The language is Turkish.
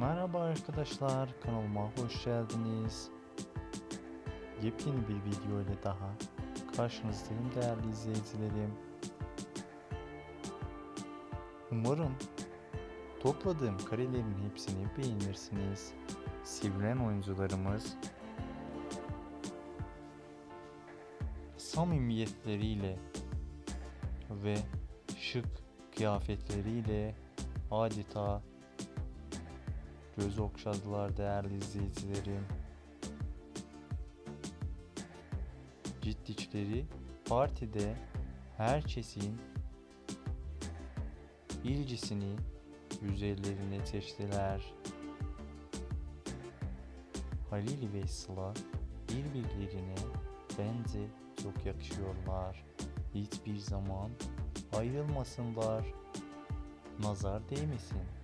Merhaba arkadaşlar, kanalıma hoş geldiniz. Yepyeni bir video ile daha karşınızdayım değerli izleyicilerim. Umarım topladığım karelerin hepsini beğenirsiniz. Sevilen oyuncularımız samimiyetleriyle ve şık kıyafetleriyle adeta göz okşadılar değerli izleyicilerim. Ciddiçleri partide herkesin ilgisini üzerlerine çeştiler. Halil ve Sıla birbirlerine bence çok yakışıyorlar. Hiçbir zaman ayrılmasınlar. Nazar değmesin.